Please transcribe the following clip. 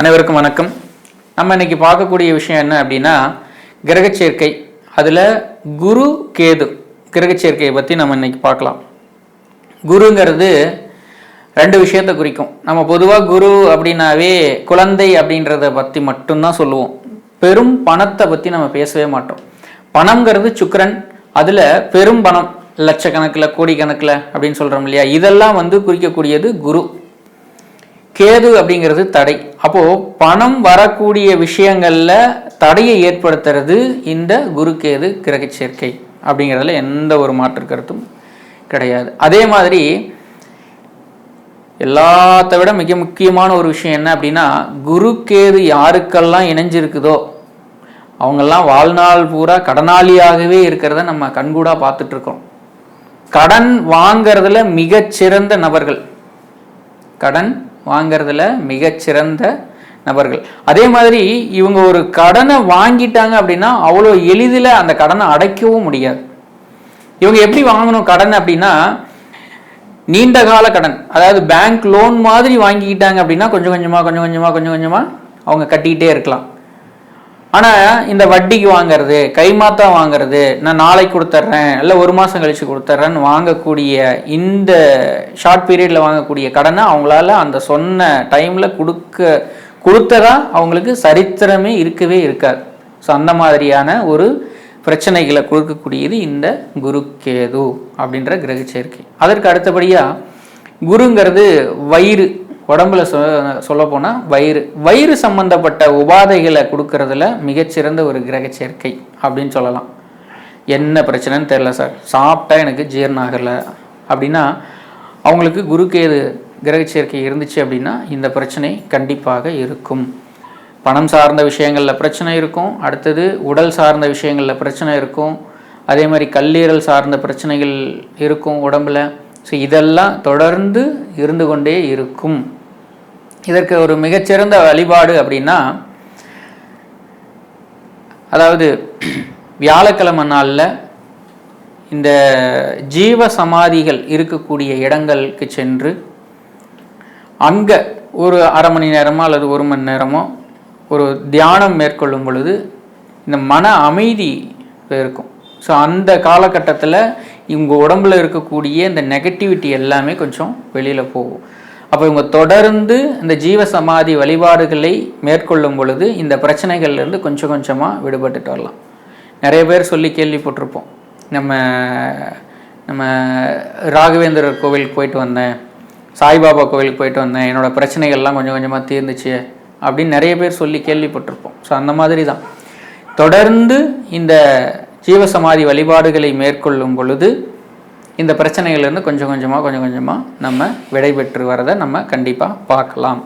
அனைவருக்கும் வணக்கம். நம்ம இன்னைக்கு பார்க்கக்கூடிய விஷயம் என்ன அப்படின்னா கிரகச்சேர்க்கை அதில் குரு கேது கிரகச்சேர்க்கையை பற்றி நம்ம இன்னைக்கு பார்க்கலாம். குருங்கிறது ரெண்டு விஷயத்தை குறிக்கும். நம்ம பொதுவாக குரு அப்படின்னாவே குழந்தை அப்படின்றத பற்றி மட்டும்தான் சொல்லுவோம். பெரும் பணத்தை பற்றி நம்ம பேசவே மாட்டோம். பணங்கிறது சுக்கரன் அதில் பெரும் பணம் லட்சக்கணக்கில் கோடிக்கணக்கில் அப்படின்னு சொல்கிறோம் இல்லையா? இதெல்லாம் வந்து குறிக்கக்கூடியது குரு. கேது அப்படிங்கிறது தடை. அப்போது பணம் வரக்கூடிய விஷயங்களில் தடையை ஏற்படுத்துறது இந்த குரு கேது கிரக சேர்க்கை அப்படிங்கிறதுல எந்த ஒரு மாற்று கருத்தும் கிடையாது. அதே மாதிரி எல்லாத்த விட மிக முக்கியமான ஒரு விஷயம் என்ன அப்படின்னா குரு கேது யாருக்கெல்லாம் இணைஞ்சிருக்குதோ அவங்கெல்லாம் வாழ்நாள் பூரா கடனாளியாகவே இருக்கிறத நம்ம கண்கூடாக பார்த்துட்ருக்கோம். கடன் வாங்கிறதுல மிகச்சிறந்த நபர்கள். கடன் வாங்கிறதுல மிகச்சிறந்த நபர்கள். அதே மாதிரி இவங்க ஒரு கடனை வாங்கிட்டாங்க அப்படின்னா அவ்வளோ எளிதில் அந்த கடனை அடைக்கவும் முடியாது. இவங்க எப்படி வாங்கணும் கடன் அப்படின்னா நீண்ட கால கடன். அதாவது பேங்க் லோன் மாதிரி வாங்கிக்கிட்டாங்க அப்படின்னா கொஞ்சம் கொஞ்சமாக கொஞ்சம் கொஞ்சமாக கொஞ்சம் கொஞ்சமாக அவங்க கட்டிக்கிட்டே இருக்கலாம். ஆனால் இந்த வட்டிக்கு வாங்குறது கைமாத்தா வாங்குறது நான் நாளைக்கு கொடுத்துட்றேன் இல்லை ஒரு மாதம் கழித்து கொடுத்துட்றேன்னு வாங்கக்கூடிய இந்த ஷார்ட் பீரியடில் வாங்கக்கூடிய கடனை அவங்களால அந்த சொன்ன டைமில் கொடுக்க கொடுத்ததா அவங்களுக்கு சரித்திரமே இருக்கவே இருக்காது. ஸோ அந்த மாதிரியான ஒரு பிரச்சனைகளை கொடுக்கக்கூடியது இந்த குரு கேது அப்படின்ற கிரக சேர்க்கை அதற்கு அடுத்தபடியாக குருங்கிறது வயிறு. உடம்புல சொ சொல்ல போனால் வயிறு. வயிறு சம்பந்தப்பட்ட உபாதைகளை கொடுக்கறதுல மிகச்சிறந்த ஒரு கிரக சேர்க்கை அப்படின்னு சொல்லலாம். என்ன பிரச்சனைன்னு தெரில சார். சாப்பிட்டா எனக்கு ஜீரணம் ஆகலை. அப்படின்னா அவங்களுக்கு குருக்கேது கிரக சேர்க்கை இருந்துச்சு அப்படின்னா இந்த பிரச்சனை கண்டிப்பாக இருக்கும். பணம் சார்ந்த விஷயங்களில் பிரச்சனை இருக்கும். அடுத்தது உடல் சார்ந்த விஷயங்களில் பிரச்சனை இருக்கும். அதே மாதிரி கல்லீரல் சார்ந்த பிரச்சனைகள் இருக்கும் உடம்புல. ஸோ இதெல்லாம் தொடர்ந்து இருந்து கொண்டே இருக்கும். இதற்கு ஒரு மிகச்சிறந்த வழிபாடு அப்படின்னா அதாவது வியாழக்கிழமை நாளில் இந்த ஜீவ சமாதிகள் இருக்கக்கூடிய இடங்களுக்கு சென்று அங்கே ஒரு அரை மணி நேரமோ அல்லது ஒரு மணி நேரமோ ஒரு தியானம் மேற்கொள்ளும் பொழுது இந்த மன அமைதி இருக்கும். ஸோ அந்த காலகட்டத்தில் இவங்க உடம்புல இருக்கக்கூடிய இந்த நெகட்டிவிட்டி எல்லாமே கொஞ்சம் வெளியில் போகும். அப்போ இவங்க தொடர்ந்து இந்த ஜீவ சமாதி வழிபாடுகளை மேற்கொள்ளும் பொழுது இந்த பிரச்சனைகள்லேருந்து கொஞ்சம் கொஞ்சமாக விடுபட்டுட்டு வரலாம். நிறைய பேர் சொல்லி கேள்விப்பட்டிருப்போம். நம்ம நம்ம ராகவேந்திரர் கோவிலுக்கு போயிட்டு வந்தேன் சாய்பாபா கோவிலுக்கு போயிட்டு வந்தேன் என்னோட பிரச்சனைகள்லாம் கொஞ்சம் கொஞ்சமாக தீர்ந்துச்சு அப்படின்னு நிறைய பேர் சொல்லி கேள்விப்பட்டிருப்போம். ஸோ அந்த மாதிரி தான் தொடர்ந்து இந்த ஜீவசமாதி வழிபாடுகளை மேற்கொள்ளும் பொழுது இந்த பிரச்சனைகள்லேருந்து கொஞ்சம் கொஞ்சமாக கொஞ்சம் கொஞ்சமாக நம்ம விடைபெற்று வரதை நம்ம கண்டிப்பாக பார்க்கலாம்.